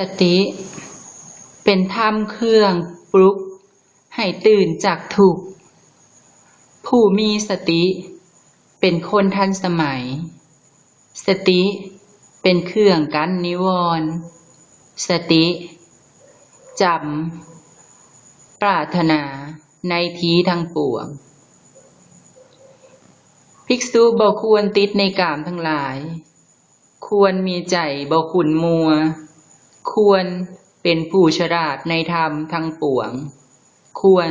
สติ เป็นธรรมเครื่องปลุก ให้ตื่นจากทุกข์ผู้มีสติ เป็นคนทันสมัย สติ เป็นเครื่องกันนิวรณ์สติจำปรารถนาในทีทั้งปวง ภิกษุบ่ควรติดในกามทั้งหลาย ควรมีใจบ่ขุนมัว ควรเป็นผู้ฉลาดในธรรมทั้งปวง ควร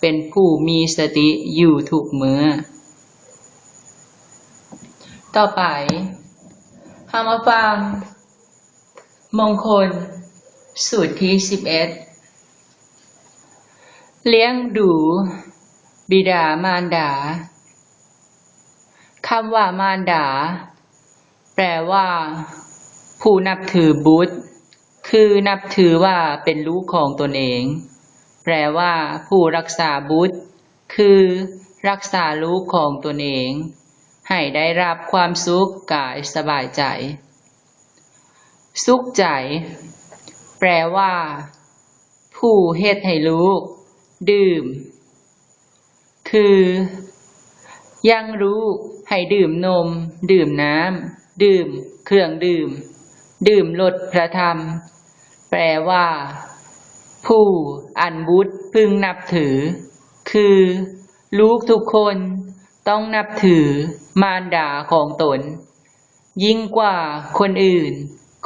เป็นผู้มีสติอยู่ทุกเมื่อต่อไปหามาฟัง มงคล สูตรที่สิบเอ็ดเลี้ยงดู บิดามารดาคำว่ามารดา แปลว่า ผู้นับถือบุตร คือนับถือว่าเป็นลูกของตนเอง แปลว่า ผู้รักษาบุตร คือ รักษาลูกของตนเอง ให้ได้รับความสุขกายสบายใจ สุขใจ แปลว่า ผู้เฮ็ดให้ลูก ดื่ม คือ ยังรู้ให้ดื่มนม ดื่มน้ำดื่ม เครื่องดื่ม ดื่มรสพระธรรม แปลว่า ผู้อันบุตรพึงนับถือ คือ ลูกทุกคนต้องนับถือมารดาของตน ยิ่งกว่าคนอื่น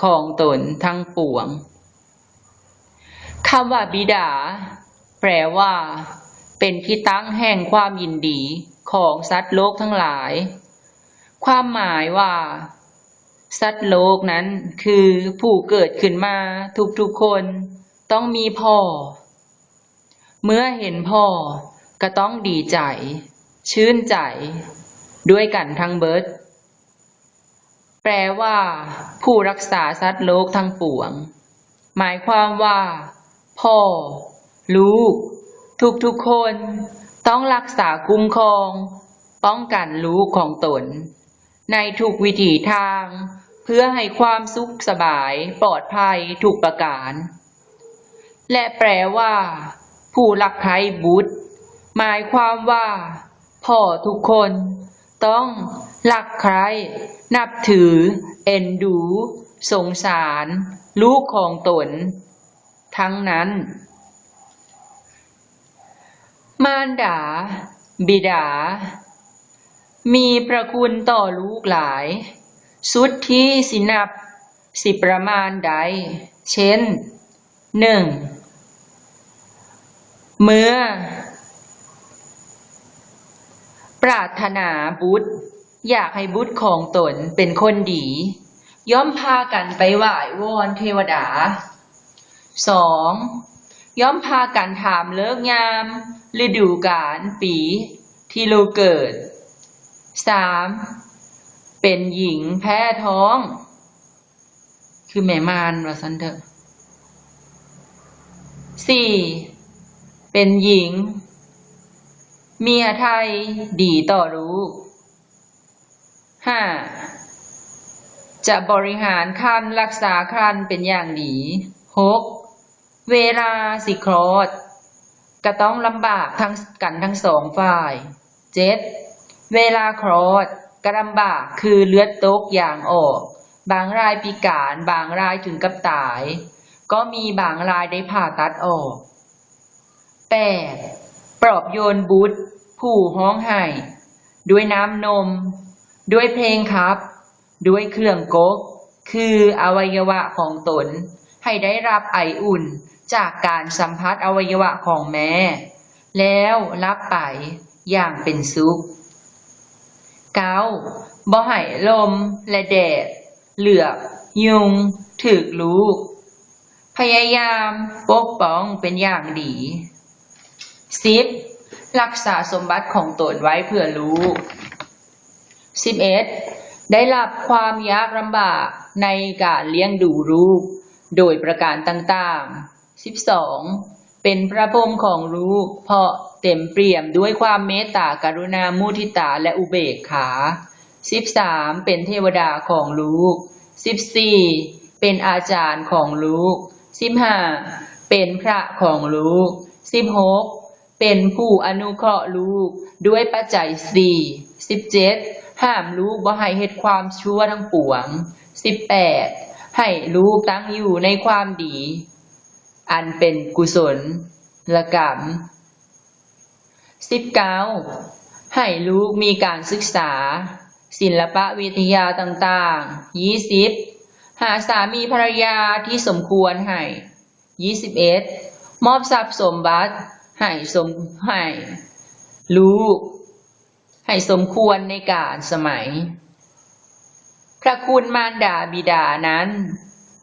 ของตนทั้งปวงคำว่าบิดา แปลว่า เป็นที่ตั้งแห่งความยินดีของสัตว์โลกทั้งหลาย ความหมายว่า สัตว์โลกนั้นคือผู้เกิดขึ้นมาทุกๆคนต้องมีพ่อ เมื่อเห็นพ่อก็ต้องดีใจ ชื่นใจ ด้วยกันทั้งเบิด แปลว่า ผู้รักษาสัตว์โลกทั้งปวง หมายความว่า พ่อ ลูก ทุกๆคน ต้องรักษาคุ้มครอง ป้องกันลูกของตนในทุกวิถีทาง เพื่อให้ความสุขสบายปลอดภัยทุกประการ และแปลว่า ผู้รักใครบุตร หมายความว่า พ่อทุกคนต้องรักใคร นับถือ เอ็นดู สงสาร ลูกของตน ทั้งนั้น มารดา บิดา มีพระคุณต่อลูกหลาย สุดที่สินับสิประมาณใด เช่นหนึ่งเมื่อ ปรารถนาบุตร อยากให้บุตรของตนเป็นคนดี ย่อมพากันไปไหว้วอนเทวดาสองย่อมพากันถามเลิกยาม ฤดูกาลปี ที่โลกเกิดสาม เป็นหญิงแพ้ท้อง คือแม่มารว่าสันเถอะสี่เป็นหญิง เมียไทยดีต่อรู้ห้าจะบริหารคันรักษาคันเป็นอย่างดีหกเวลาสิคลอดก็ต้องลำบากทั้งกันทั้งสองฝ่ายเจ็ดเวลาคลอด ก็ลำบากคือเลือดตกอย่างออก บางรายพิการ บางรายถึงกับตาย ก็มีบางรายได้ผ่าตัดออกแปดปลอบโยนบุตรผู้ห้องไห้ ด้วยน้ำนม ด้วยเพลงครับ ด้วยเครื่องกก คืออวัยวะของตน ให้ได้รับไออุ่นจากการสัมผัสอวัยวะของแม่ แล้วรับไปอย่างเป็นสุข เกาบ่ให้ลม และแดด เหลือกยุง ถึกลูก พยายาม ปกป้องเป็นอย่างดีสิบรักษาสมบัติของตนไว้เพื่อลูกสิบเอ็ดได้รับความยากลำบากในการเลี้ยงดูลูก โดยประการต่างๆสิบสองเป็นพระพรมของลูกเพราะ เต็มเปี่ยมด้วยความเมตตากรุณามุทิตาและอุเบกขาสิบสามเป็นเทวดาของลูกสิบสี่เป็นอาจารย์ของลูกสิบห้าเป็นพระของลูกสิบหกเป็นผู้อนุเคราะห์ลูกด้วยปัจจัยสี่สิบเจ็ดห้ามลูกบ่ให้เหตุความชั่วทั้งปวงสิบแปดให้ลูกตั้งอยู่ในความดี อันเป็นกุศลละกรรม สิบเก้าให้ลูกมีการศึกษา ศิลปะวิทยาต่างๆยี่สิบหาสามีภรรยาที่สมควรให้ยี่สิบเอ็ดมอบทรัพย์สมบัติให้สมให้ลูก ให้สมควรในการสมัย พระคุณมารดาบิดานั้น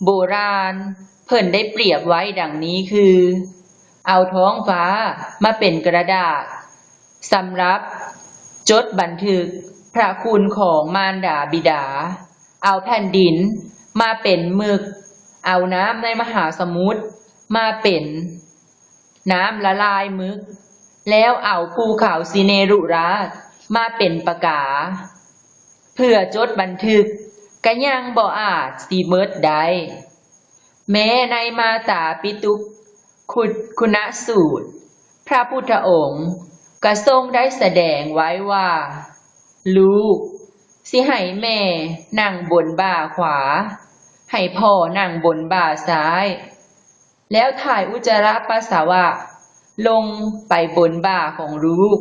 โบราณเพิ่นได้เปรียบไว้ดังนี้คือ เอาท้องฟ้ามาเป็นกระดาษ สำรับ จดบันทึก พระคุณของมารดาบิดา เอาแผ่นดิน มาเป็นหมึก เอาน้ำในมหาสมุทรมาเป็น น้ำละลายมึก แล้วเอาภูเขาสิเนรุราช มาเป็นปากกา เพื่อจดบันทึกก็ยังบ่อาจสีเมิดได้แม้ในมาตาปิตุคุณคุณสูตร พระพุทธองค์ ก็ทรงได้แสดงไว้ว่า ลูก สิให้แม่นั่งบนบ่าขวา ให้พ่อนั่งบนบ่าซ้าย แล้วถ่ายอุจจาระปัสสาวะ ลงไปบนบ่าของลูก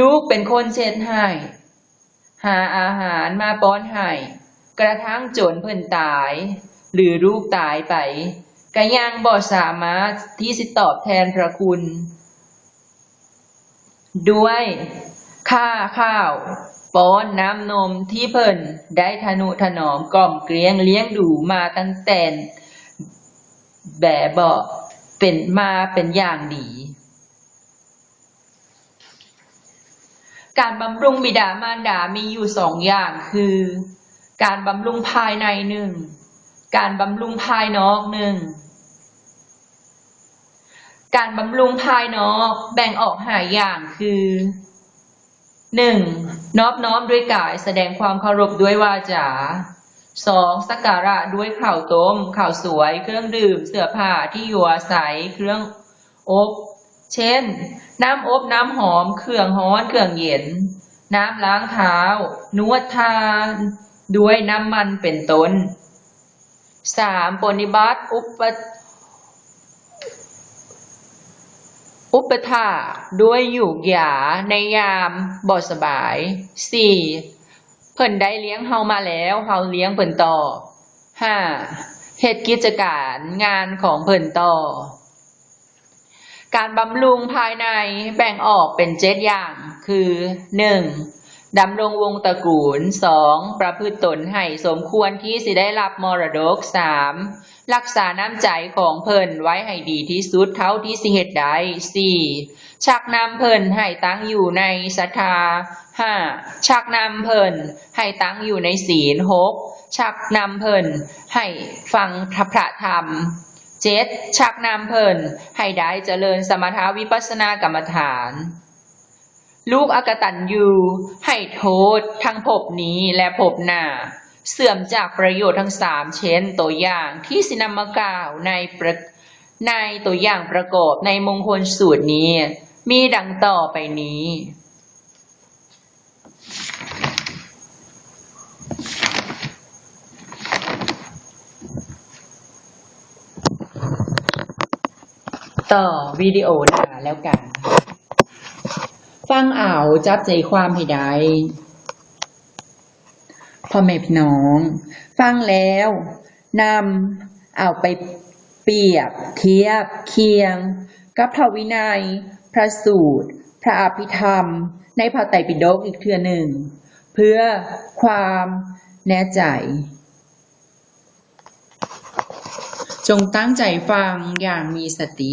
ลูกเป็นคนเช็ดให้ หาอาหารมาป้อนให้กระทั่งจนเพิ่นตาย หรือลูกตายไปก็ยังบ่สามารถที่สิตอบแทนพระคุณ ด้วยค่าข้าวป้อนน้ำนมที่เพิ่นได้ทนุถนอมกล่อมเกลี้ยงเลี้ยงดูมาตั้งแต่แบบเบาเป็นมาเป็นอย่างดีการบำรุงบิดามารดามีอยู่สองอย่างคือ การบำรุงภายในหนึ่ง การบำรุงภายนอกหนึ่ง การบำรุงภายนอกแบ่งออกหายอย่างคือหนึ่งนอบน้อมด้วยกายแสดงความเคารพด้วยวาจาสองสักการะด้วยข้าวต้มข้าวสวย เครื่องดื่ม เสื้อผ้าที่อยู่อาศัยเครื่องอบ เช่น น้ำอบน้ำหอม เครื่องฮ้อนเครื่องเย็น น้ำล้างเท้า นวดทาด้วยน้ำมันเป็นต้นสามปฏิบัติอุป อุปถาด้วยอยู่หยาในยามบ่สบายสี่เพิ่นได้เลี้ยงเฮามาแล้วเฮาเลี้ยงเพิ่นต่อห้าเหตุกิจการงานของเพิ่นต่อ การบำรุงภายในแบ่งออกเป็นเจ็ดอย่างคือหนึ่ง ดำรงวงตระกูลสองประพฤติตนให้สมควรที่สิได้รับมรดกสามรักษาน้ำใจของเพิ่นไว้ให้ดีที่สุดเท่าที่สิเหตุได้สี่ชักนำเพิ่นให้ตั้งอยู่ในศรัทธาห้าชักนำเพิ่นให้ตั้งอยู่ในศีลหกชักนำเพิ่นให้ฟังพระธรรมเจ็ดชักนำเพิ่นให้ได้เจริญสมถาวิปัสสนากรรมฐาน ลูกอากตันยูให้โทษทั้งภพนี้และภพหน้า เสื่อมจากประโยชน์ทั้งสามเช่นตัวอย่างที่สินำมากล่าวในประในตัวอย่างประกอบในมงคลสูตรนี้ มีดังต่อไปนี้ ต่อวิดีโอหน้าแล้วกัน ฟังเอาจับใจความให้ได้พ่อแม่พี่น้อง ฟังแล้วนำเอาไปเปรียบเทียบเคียง กับพระวินัย พระสูตร พระอภิธรรม ในพระไตรปิฎกอีกเทื่อหนึ่ง เพื่อความแน่ใจ จงตั้งใจฟังอย่างมีสติ